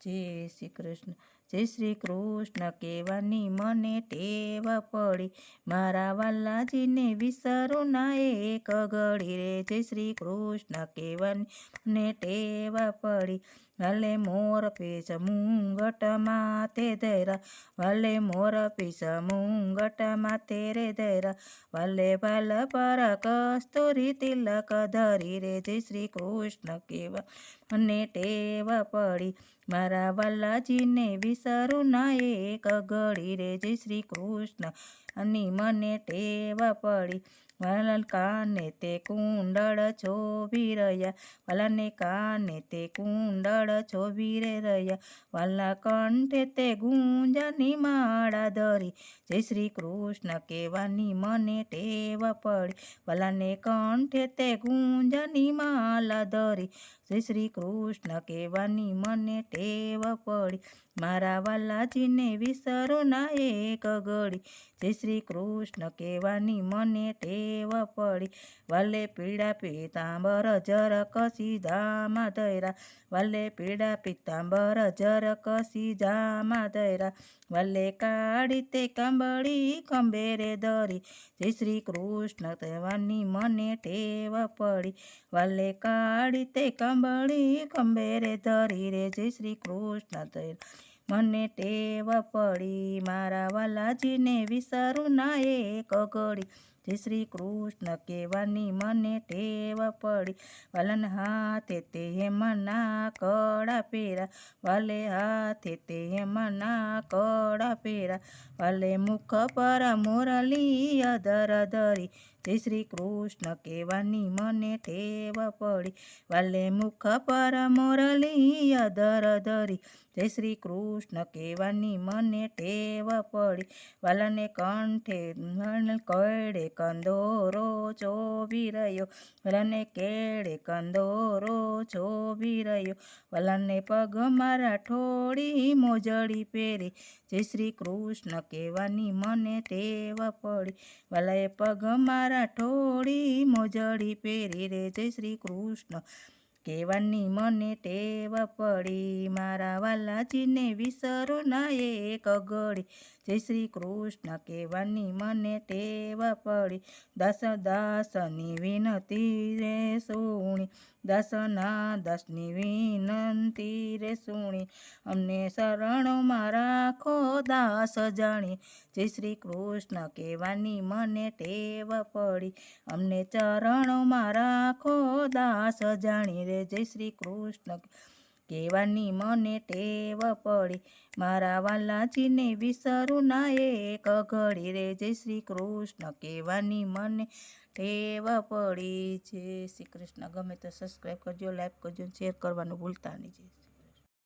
જય શ્રી કૃષ્ણ. જય શ્રી કૃષ્ણ કહેવાની મને ટેવ પડી. મારા વાલાજીને વિસરો ના એક ઘડી રે. જય શ્રી કૃષ્ણ કહેવાની મને ટેવ પડી. વાલે મોર પીસ મુંગટ માથે ધૈરા. વાલે મોર પીસ મુંગટ માથે રે ધૈરા. વાલે વાલ પર કસ્તુરી તિલક ધરી રે. જય શ્રી કૃષ્ણ, કેવા મને ટેવ પડી. મારા વાલાજીને વિસરું ના એક ઘડી રે જય શ્રી કૃષ્ણ. અને મને ટેવ પડી. વલન કાને તે કુંડળ છોભી રહ્યા. વલને કાને તે કુંડળ છોભી રે રહ્યા. વલના કંઠે તે ગુંજની માળા ધરી. જય શ્રી કૃષ્ણ કહેવાની મને ટેવ પડી. વલને કંઠે તે ગુંજની માળા ધરી. જય શ્રી કૃષ્ણ કહેવાની મને ટેવ પડી. મારા વાલાજીને વિસરો ના એક ઘડી જય શ્રી કૃષ્ણ કહેવાની મને ટેવ પડી. વાલે પીડા પીતાંબર જર કસી જામાં ધૈરા વાલે પીડા પીતાંબર જર કસી જામાં ધૈરા વાલે કાઢી તે કંબળી કંબેરે ધરી. જય શ્રી કૃષ્ણ કહેવાની મને ટેવ પડી. વાલે કાઢી તે કંબળી કંબેરે ધરી રે. જય શ્રી કૃષ્ણ ધૈરા મને ટેવ પડી મારા વાલાજીને વિસરું ના એક ઘડી. જય શ્રી કૃષ્ણ કહેવાની મને ટેવ પડી. વલન હાથે તે મના કડા પેરા વાલે હાથે તે મના કડા પેરા વાલે મુખ પર મોરલી અધર ધરી. જય શ્રી કૃષ્ણ કહેવાની મને ટેવ પડી. વાલે મુખ પર મોરલી અધર ધરી. જય શ્રી કૃષ્ણ કહેવાની મને ટેવ પડી. વાલને કંઠે કડે કંદોરો ચોવી રહ્યો વાલાને કેળે કંદોરો ચોવી રહ્યો વાલાને પગ મારા ઠોડી મોજડી પહેરી જય શ્રી કૃષ્ણ કહેવાની મને ટેવ પડી વાલાએ પગ મારા ઠોડી મોજડી પહેરી રે જય શ્રી કૃષ્ણ કહેવાની મને ટેવ પડી. મારા વાલાજીને વિસરો ના એક ઘડી. જય શ્રી કૃષ્ણ, કેવાની મને ટેવ પડી. દાસ દાસની વિનતી રે સુણી. દાસના દાસની વિનંતી રે સુણી, અમને શરણોમાં રાખો દાસ જાણી. જય શ્રી કૃષ્ણ, કહેવાની મને ટેવ પડી. અમને ચરણોમાં રાખો દાસ જાણી રે, જય શ્રી કૃષ્ણ, કહેવાની મને ટેવ પડી. મારા વાલાજીને વિસરું ના એક ઘડી રે, જય શ્રી કૃષ્ણ, કહેવાની મને ટેવ પડી. જય શ્રી કૃષ્ણ, ગમે તો સબસ્ક્રાઈબ કરજો લાઈક કરજો શેર કરવાનું ભૂલતા નહીં. જય